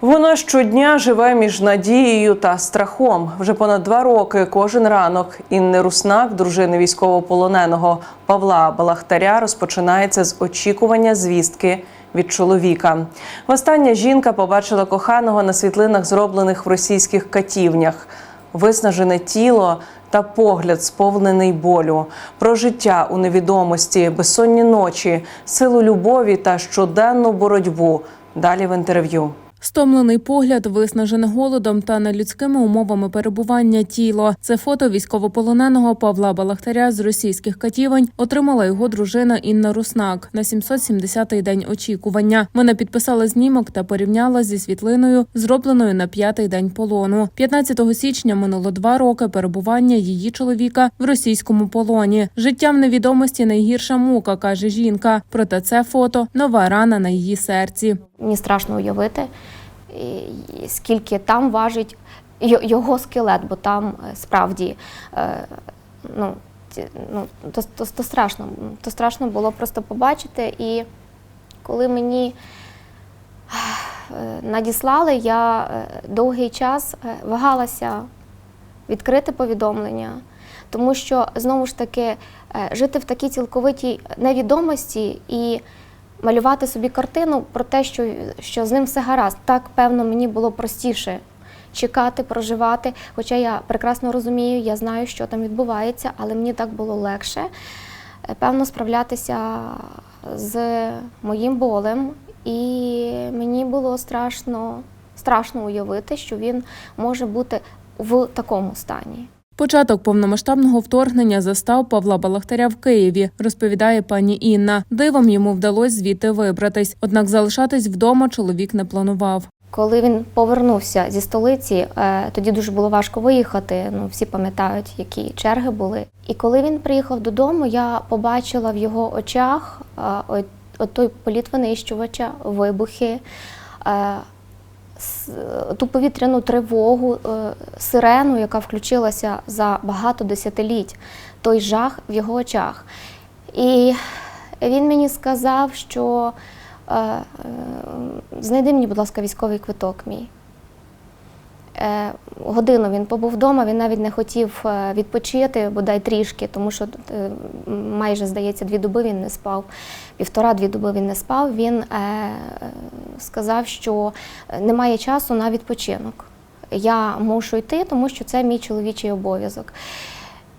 Воно щодня живе між надією та страхом. Вже понад два роки кожен ранок Інни Руснак, дружини військовополоненого Павла Балахтаря, розпочинається з очікування звістки від чоловіка. Востаннє жінка побачила коханого на світлинах, зроблених в російських катівнях. Виснажене тіло та погляд, сповнений болю, про життя у невідомості, безсонні ночі, силу любові та щоденну боротьбу. Далі в інтерв'ю. Стомлений погляд, виснажене голодом та нелюдськими умовами перебування тіло. Це фото військовополоненого Павла Балахтаря з російських катівень отримала його дружина Інна Руснак на 770-й день очікування. Вона підписала знімок та порівняла зі світлиною, зробленою на п'ятий день полону. 15 січня минуло два роки перебування її чоловіка в російському полоні. Життя в невідомості найгірша мука, каже жінка. Проте це фото нова рана на її серці. Мені страшно уявити, скільки там важить його скелет, бо там е, справді е, ну, ну, то, то, то страшно. То страшно було просто побачити. І коли мені е, надіслали, я довгий час вагалася відкрити повідомлення, тому що знову ж таки жити в такій цілковитій невідомості і малювати собі картину про те, що, що з ним все гаразд. Так, певно, мені було простіше чекати, проживати. Хоча я прекрасно розумію, я знаю, що там відбувається, але мені так було легше, е, певно, справлятися з моїм болем. І мені було страшно, страшно уявити, що він може бути в такому стані. Початок повномасштабного вторгнення застав Павла Балахтаря в Києві, розповідає пані Інна. Дивом йому вдалося звідти вибратись, однак залишатись вдома чоловік не планував. Коли він повернувся зі столиці, е, тоді дуже було важко виїхати. Ну всі пам'ятають, які черги були. І коли він приїхав додому, я побачила в його очах е, той політ винищувача, вибухи. Ту повітряну тривогу, е, сирену, яка включилася за багато десятиліть, той жах в його очах. І він мені сказав, що е, е, знайди мені, будь ласка, військовий квиток мій. Годину він побув вдома, він навіть не хотів відпочити, бодай трішки, тому що майже, здається, дві доби він не спав, півтора-дві доби він не спав. Він сказав, що немає часу на відпочинок. Я мушу йти, тому що це мій чоловічий обов'язок.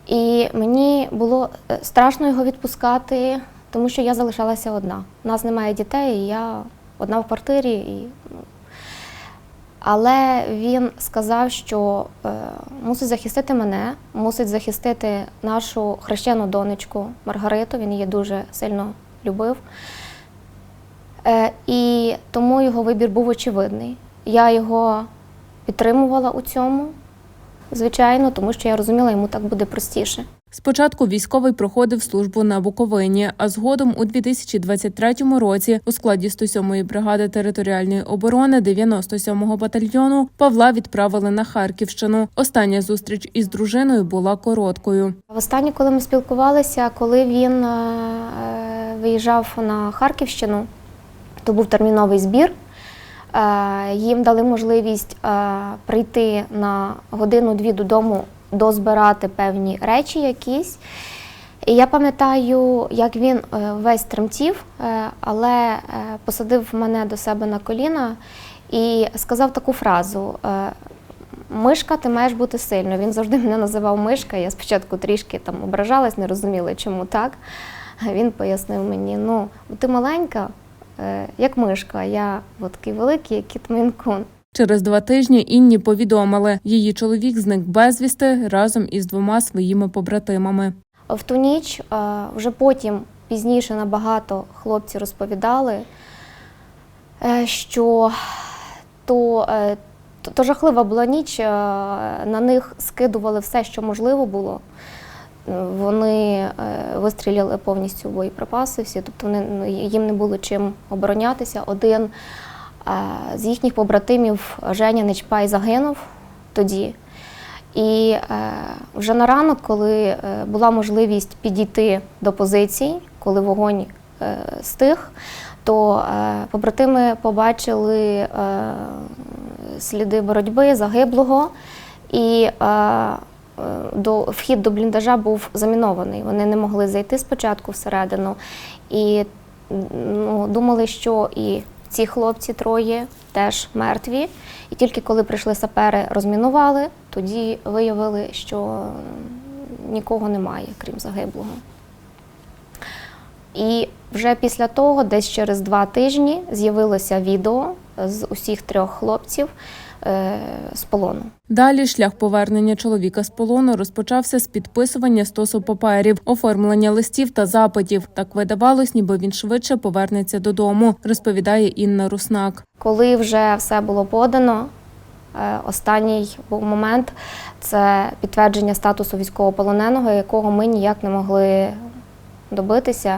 І мені було е, страшно його відпускати, тому що я залишалася одна. У нас немає дітей, і я одна в квартирі. І, ну, але він сказав, що е, мусить захистити мене, мусить захистити нашу хрещену донечку Маргариту. Він її дуже сильно любив. Е, і тому його вибір був очевидний. Я його підтримувала у цьому, звичайно, тому що я розуміла, йому так буде простіше. Спочатку військовий проходив службу на Буковині, а згодом у 2023 році у складі 107-ї бригади територіальної оборони 97-го батальйону Павла відправили на Харківщину. Остання зустріч із дружиною була короткою. Востаннє, коли ми спілкувалися, коли він е, е, виїжджав на Харківщину, то був терміновий збір. Е, Їм дали можливість е, прийти на годину-дві додому, дозбирати певні речі якісь. І я пам'ятаю, як він е, весь тремтів, але посадив мене до себе на коліна і сказав таку фразу. Мишка, ти маєш бути сильною. Він завжди мене називав мишка. Я спочатку трішки там ображалась, не розуміла, чому так. Він пояснив мені: ну, ти маленька, як мишка, я от такий великий, як кіт Мейн-кун. Через два тижні Інні повідомили, її чоловік зник безвісти разом із двома своїми побратимами. В ту ніч е, вже потім пізніше набагато хлопці розповідали, е, що то, е, то, жахлива була ніч, е, на них скидували все, що можливо було. Вони е, вистріляли повністю боєприпаси всі, тобто вони, ну, їм не було чим оборонятися. Один е, з їхніх побратимів Женя Нечпай загинув тоді. І е, вже на ранок, коли була можливість підійти до позицій, коли вогонь стих, то побратими побачили сліди боротьби загиблого, і до, вхід до бліндажа був замінований. Вони не могли зайти спочатку всередину. І ну, думали, що і ці хлопці троє теж мертві. І тільки коли прийшли сапери, розмінували, тоді виявили, що нікого немає, крім загиблого. І вже після того, десь через два тижні, з'явилося відео з усіх трьох хлопців е, з полону. Далі шлях повернення чоловіка з полону розпочався з підписування стосу паперів, оформлення листів та запитів. Так видавалось, ніби він швидше повернеться додому, розповідає Інна Руснак. Коли вже все було подано, е, останній був момент це підтвердження статусу військовополоненого, якого ми ніяк не могли добитися.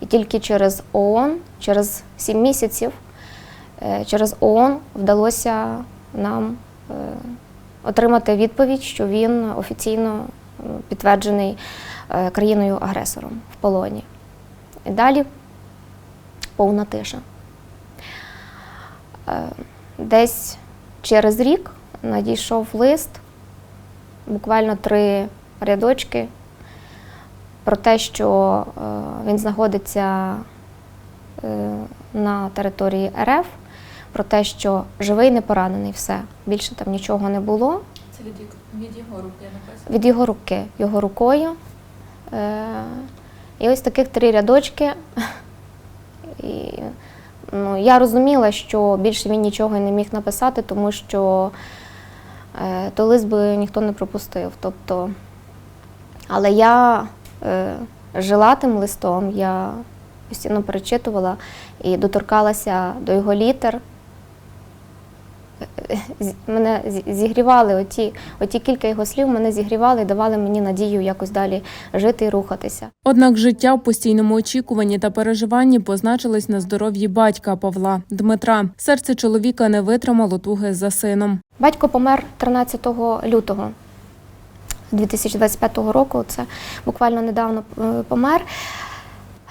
І тільки через ООН, через сім місяців, е, через ООН вдалося нам е, отримати відповідь, що він офіційно е, підтверджений е, країною-агресором в полоні. І далі повна тиша. Десь через рік надійшов лист, буквально три рядочки, про те, що він знаходиться на території РФ, про те, що живий, не поранений, все. Більше там нічого не було. Це від, від його руки написано. Від його руки, його рукою. Е, і ось таких три рядочки. І, ну, я розуміла, що більше він нічого не міг написати, тому що е, той лист би ніхто не пропустив. Тобто, але я е, жила тим листом, я постійно перечитувала і доторкалася до його літер. Мене зігрівали оті, оті кілька його слів, мене зігрівали і давали мені надію якось далі жити і рухатися. Однак життя в постійному очікуванні та переживанні позначилось на здоров'ї батька Павла Дмитра. Серце чоловіка не витримало туги за сином. Батько помер 13 лютого 2025 року. Це буквально недавно е, помер.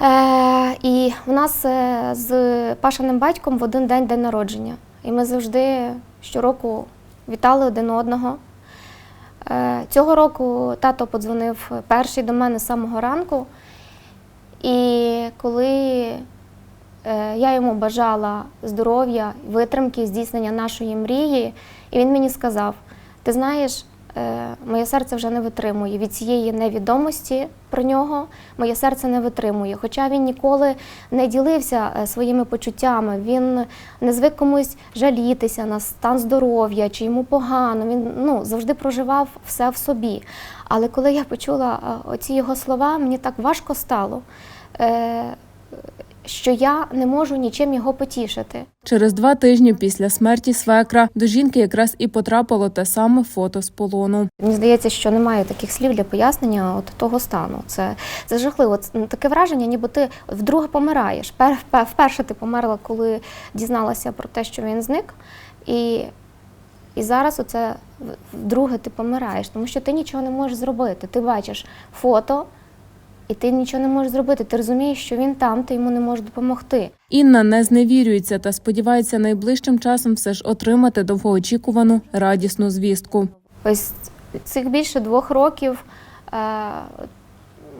Е, і у нас е, з Пашиним батьком в один день день народження. І ми завжди щороку вітали один одного. Е, цього року тато подзвонив перший до мене з самого ранку. І коли е, я йому бажала здоров'я, витримки, здійснення нашої мрії, і він мені сказав: ти знаєш, моє серце вже не витримує від цієї невідомості про нього. Моє серце не витримує. Хоча він ніколи не ділився е, своїми почуттями, він не звик комусь жалітися на стан здоров'я чи йому погано. Він ну, завжди проживав все в собі. Але коли я почула е, оці його слова, мені так важко стало. Що я не можу нічим його потішити. Через два тижні після смерті свекра до жінки якраз і потрапило те саме фото з полону. Мені здається, що немає таких слів для пояснення от того стану. Це, це жахливо. Це ну, таке враження, ніби ти вдруге помираєш. Пер- вперше ти померла, коли дізналася про те, що він зник. І, і зараз оце вдруге ти помираєш, тому що ти нічого не можеш зробити. Ти бачиш фото, і ти нічого не можеш зробити. Ти розумієш, що він там, ти йому не можеш допомогти. Інна не зневірюється та сподівається найближчим часом все ж отримати довгоочікувану радісну звістку. Ось цих більше двох років е,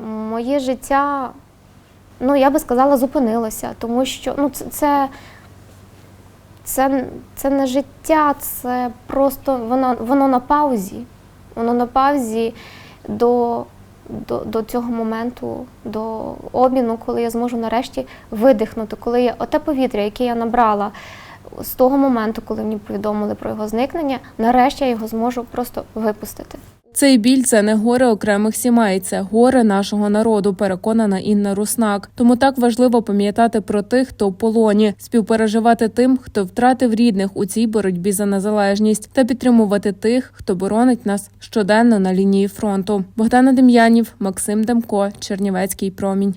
моє життя, ну я би сказала, зупинилося, тому що ну, це, це, це, це не життя, це просто воно, воно на паузі. Воно на паузі до, до, до цього моменту, до обміну, коли я зможу нарешті видихнути, коли я оте повітря, яке я набрала з того моменту, коли мені повідомили про його зникнення, нарешті я його зможу просто випустити. Цей біль це не горе окремих сімей, це горе нашого народу, переконана Інна Руснак. Тому так важливо пам'ятати про тих, хто в полоні, співпереживати тим, хто втратив рідних у цій боротьбі за незалежність, та підтримувати тих, хто боронить нас щоденно на лінії фронту. Богдана Дем'янів, Максим Демко, Чернівецький промінь.